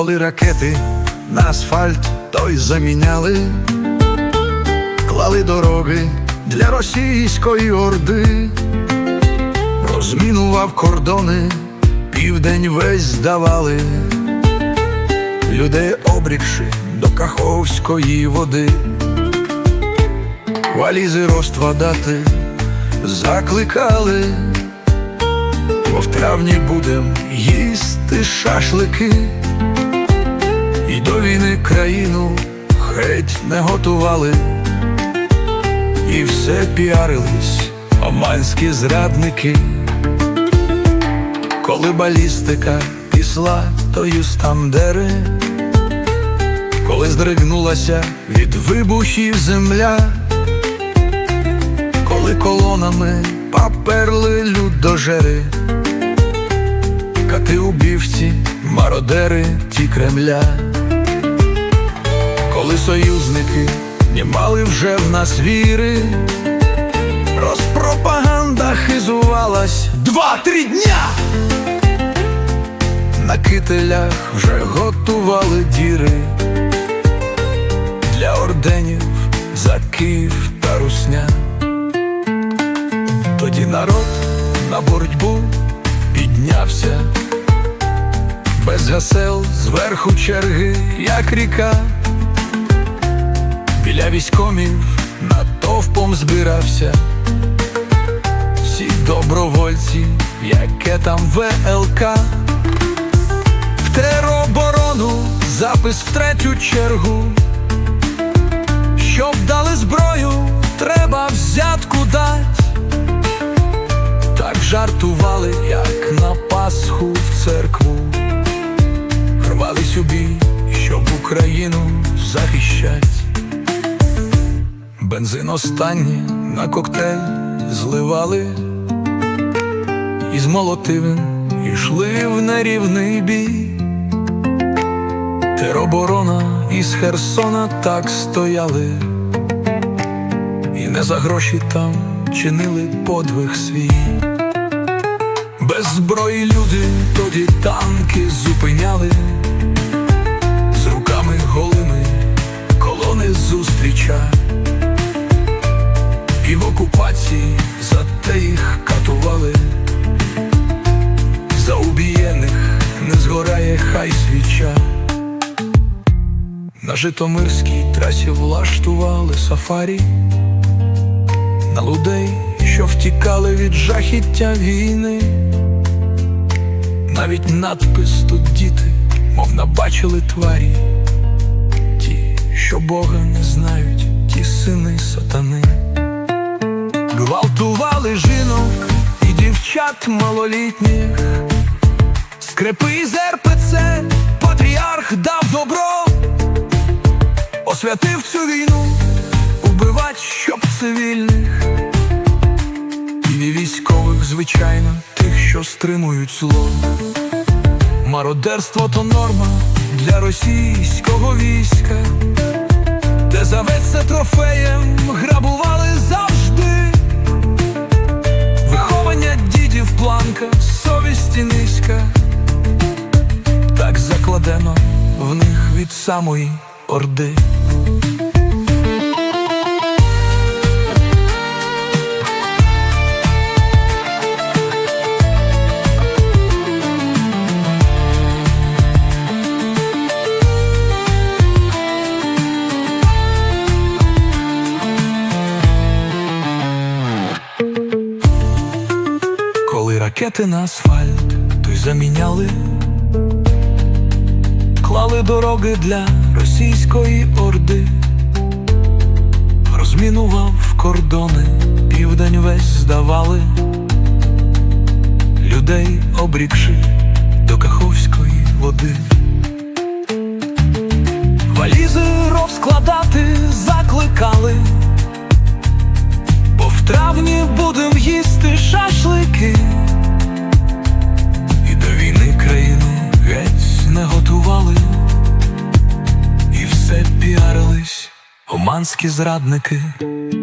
Клали ракети на асфальт, той заміняли, клали дороги для російської орди, розмінував кордони, південь весь здавали, людей обрікши до Каховської води, валізи розкладати закликали, бо в травні будем їсти шашлики, до війни країну геть не готували, і все піарились оманські зрадники, коли балістика післа тою стандери, коли здригнулася від вибухів земля. Коли колонами поперли людожери, кати убівці, мародери ті Кремля, союзники не мали вже в нас віри, розпропаганда хизувалась два-три дня. На кителях вже готували діри для орденів за Київ та Русня. Тоді народ на боротьбу піднявся, без гасел зверху черги, як ріка, військомів натовпом збирався, всі добровольці, яке там ВЛК, в тероборону запис в третю чергу, щоб дали зброю, треба взятку дать. Так жартували, як на Пасху в церкву, рвались у бій, щоб Україну захищать. Бензин останній на коктейль зливали, і з молотивим ішли в нерівний бій. Тероборона із Херсона так стояли, і не за гроші там чинили подвиг свій. Без зброї і в окупації за те їх катували, за убієних не згорає хай свіча. На Житомирській трасі влаштували сафарі на людей, що втікали від жахіття війни. Навіть надпис тут діти, мов набачили тварі, ті, що Бога не знають, ті сини сатани, дівчат малолітніх, скрепи із РПЦ, патріарх дав добро, освятив цю війну, убивать, щоб цивільних, і військових, звичайно, тих, що стримують зло. Мародерство то норма для російського війська, де заветься трофеєм, грабували самої орди. Коли ракети на асфальт, то й заміняли, клали дороги для російської орди, розмінував кордони, південь весь здавали, людей обрікши до Каховської води. Валізи розкладати закликали. Бо в травні будем їсти шашлики, і все піарились оманські зрадники.